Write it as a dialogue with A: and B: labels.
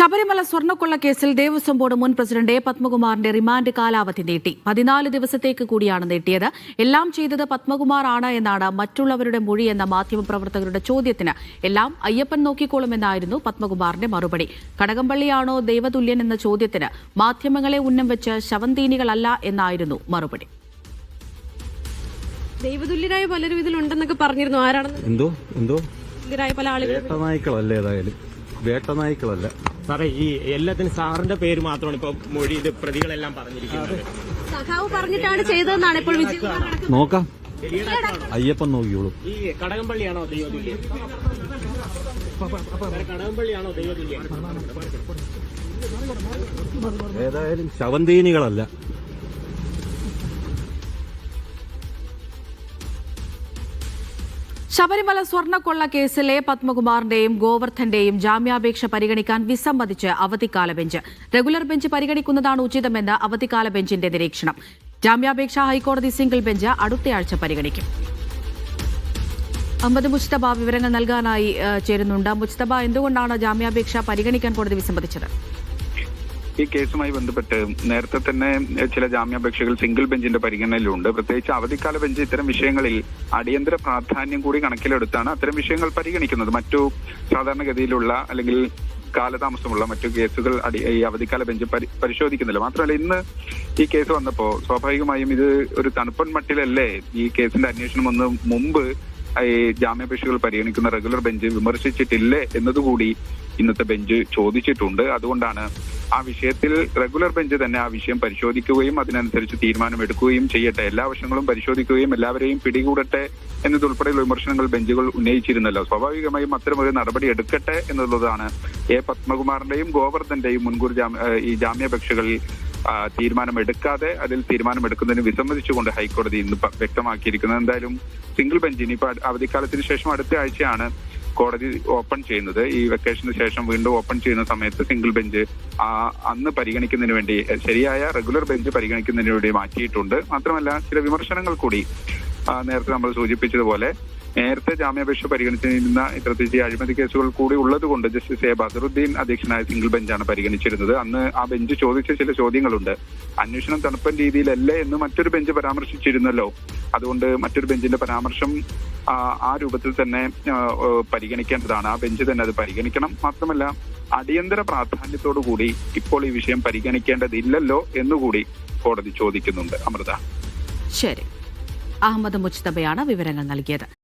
A: ശബരിമല സ്വർണക്കൊള്ള കേസിൽ ദേവസ്വം ബോർഡ് മുൻ പ്രസിഡന്റ് എ പത്മകുമാറിന്റെ റിമാൻഡ് കാലാവധി നീട്ടി. പതിനാല് ദിവസത്തേക്ക് കൂടിയാണ് നീട്ടിയത്. എല്ലാം ചെയ്തത് പത്മകുമാർ ആണ് എന്നാണ് മറ്റുള്ളവരുടെ മൊഴി എന്ന മാധ്യമപ്രവർത്തകരുടെ ചോദ്യത്തിന്. എല്ലാം അയ്യപ്പൻ നോക്കിക്കോളുമെന്നായിരുന്നു പത്മകുമാറിന്റെ മറുപടി. കടകംപള്ളിയാണോ ദൈവതുല്യൻ എന്ന ചോദ്യത്തിന് മാധ്യമങ്ങളെ ഉന്നം വെച്ച് ശവന്തീനികളല്ല എന്നായിരുന്നു മറുപടി.
B: ദൈവതുല്യരായ പലരും ഇതിലുണ്ടെന്നൊക്കെ പറഞ്ഞിരുന്നു. ആരാണെന്ന്?
C: എന്തോ? എന്തോ?
B: പല ആളുകൾ
C: വേട്ടനായ്ക്കളല്ല.
D: സാറേ ഈ എല്ലാത്തിനും സാറിന്റെ പേര് മാത്രമാണ് ഇപ്പൊ മൊഴി ഇത് പ്രതികളെല്ലാം പറഞ്ഞിരിക്കുന്നത്.
B: സഖാവ് പറഞ്ഞിട്ടാണ് ചെയ്തതെന്നാണ് ഇപ്പോൾ
C: നോക്കാം. അയ്യപ്പൻ നോക്കിയോളൂ
D: ഈ കടകംപള്ളിയാണോ കടകംപള്ളിയാണോ
C: ഏതായാലും ശവന്തീനികളല്ല.
A: ശബരിമല സ്വർണക്കൊള്ള കേസിലെ പത്മകുമാറിന്റെയും ഗോവർദ്ധന്റെയും ജാമ്യാപേക്ഷ പരിഗണിക്കാൻ വിസമ്മതിച്ച് അവധിക്കാല ബെഞ്ച്. റെഗുലർ ബെഞ്ച് പരിഗണിക്കുന്നതാണ് ഉചിതമെന്ന് അവധിക്കാല ബെഞ്ചിന്റെ നിരീക്ഷണം. ജാമ്യാപേക്ഷ ഹൈക്കോടതി സിംഗിൾ ബെഞ്ച് അടുത്തയാഴ്ച പരിഗണിക്കും. അഹമ്മദ് മുസ്തബ വിവരങ്ങൾ നൽകാനായി ചേരുന്നുണ്ട്. മുസ്തബ എന്തുകൊണ്ടാണ് ജാമ്യാപേക്ഷ പരിഗണിക്കാൻ കോടതി വിസമ്മതിച്ചത്?
E: ഈ കേസുമായി ബന്ധപ്പെട്ട് നേരത്തെ തന്നെ ചില ജാമ്യാപേക്ഷകൾ സിംഗിൾ ബെഞ്ചിന്റെ പരിഗണനയിലുണ്ട്. പ്രത്യേകിച്ച് അവധിക്കാല ബെഞ്ച് ഇത്തരം വിഷയങ്ങളിൽ അടിയന്തര പ്രാധാന്യം കൂടി കണക്കിലെടുത്താണ് അത്തരം വിഷയങ്ങൾ പരിഗണിക്കുന്നത്. മറ്റു സാധാരണഗതിയിലുള്ള അല്ലെങ്കിൽ കാലതാമസമുള്ള മറ്റു കേസുകൾ അടി ഈ അവധിക്കാല ബെഞ്ച് പരി- പരിശോധിക്കുന്നില്ല. മാത്രമല്ല ഇന്ന് ഈ കേസ് വന്നപ്പോ സ്വാഭാവികമായും ഇത് ഒരു തണുപ്പൻ മട്ടിലല്ലേ ഈ കേസിന്റെ അന്വേഷണം ഒന്ന് മുമ്പ് ഈ ജാമ്യാപേക്ഷകൾ പരിഗണിക്കുന്ന റെഗുലർ ബെഞ്ച് വിമർശിച്ചിട്ടില്ലേ എന്നതുകൂടി ഇന്നത്തെ ബെഞ്ച് ചോദിച്ചിട്ടുണ്ട്. അതുകൊണ്ടാണ് ആ വിഷയത്തിൽ റെഗുലർ ബെഞ്ച് തന്നെ ആ വിഷയം പരിശോധിക്കുകയും അതിനനുസരിച്ച് തീരുമാനമെടുക്കുകയും ചെയ്യട്ടെ. എല്ലാ വശങ്ങളും പരിശോധിക്കുകയും എല്ലാവരെയും പിടികൂടട്ടെ എന്നതുൾപ്പെടെയുള്ള വിമർശനങ്ങൾ ബെഞ്ചുകൾ ഉന്നയിച്ചിരുന്നല്ലോ. സ്വാഭാവികമായും അത്തരമൊരു നടപടി എടുക്കട്ടെ എന്നുള്ളതാണ് എ പത്മകുമാറിന്റെയും ഗോവർദ്ധന്റെയും മുൻകൂർ ഈ ജാമ്യാപേക്ഷകളിൽ തീരുമാനമെടുക്കാതെ അതിൽ തീരുമാനമെടുക്കുന്നതിന് വിസമ്മതിച്ചുകൊണ്ട് ഹൈക്കോടതി ഇന്ന് വ്യക്തമാക്കിയിരിക്കുന്നത്. എന്തായാലും സിംഗിൾ ബെഞ്ച് ഇനിയിപ്പോ അ- അവധിക്കാലത്തിന് ശേഷം അടുത്ത ആഴ്ചയാണ് കോടതി ഓപ്പൺ ചെയ്യുന്നത്. ഈ വെക്കേഷന് ശേഷം വീണ്ടും ഓപ്പൺ ചെയ്യുന്ന സമയത്ത് സിംഗിൾ ബെഞ്ച് അന്ന് പരിഗണിക്കുന്നതിന് വേണ്ടി ശരിയായ റെഗുലർ ബെഞ്ച് പരിഗണിക്കുന്നതിന് വേണ്ടി മാറ്റിയിട്ടുണ്ട്. മാത്രമല്ല ചില വിമർശനങ്ങൾ കൂടി നേരത്തെ നമ്മൾ സൂചിപ്പിച്ചതുപോലെ നേരത്തെ ജാമ്യാപേക്ഷ പരിഗണിച്ചിരുന്ന ഇത്തരത്തിൽ അഴിമതി കേസുകൾ കൂടി ഉള്ളതുകൊണ്ട് ജസ്റ്റിസ് എ ബദറുദ്ദീൻ അധ്യക്ഷനായ സിംഗിൾ ബെഞ്ചാണ് പരിഗണിച്ചിരുന്നത്. അന്ന് ആ ബെഞ്ച് ചോദിച്ച ചില ചോദ്യങ്ങളുണ്ട്. അന്വേഷണം തണുപ്പൻ രീതിയിലല്ലേ എന്ന് മറ്റൊരു ബെഞ്ച് പരാമർശിച്ചിരുന്നല്ലോ. അതുകൊണ്ട് മറ്റൊരു ബെഞ്ചിന്റെ പരാമർശം ആ, രൂപത്തിൽ തന്നെ പരിഗണിക്കേണ്ടതാണ്. ആ ബെഞ്ച് തന്നെ അത് പരിഗണിക്കണം. മാത്രമല്ല അടിയന്തര പ്രാധാന്യത്തോടു കൂടി ഇപ്പോൾ ഈ വിഷയം പരിഗണിക്കേണ്ടതില്ലല്ലോ എന്നുകൂടി കോടതി ചോദിക്കുന്നുണ്ട്. അമൃത.
A: ശരി. അഹമ്മദ് മുജ്തബയാണ് വിവരങ്ങൾ നൽകിയത്.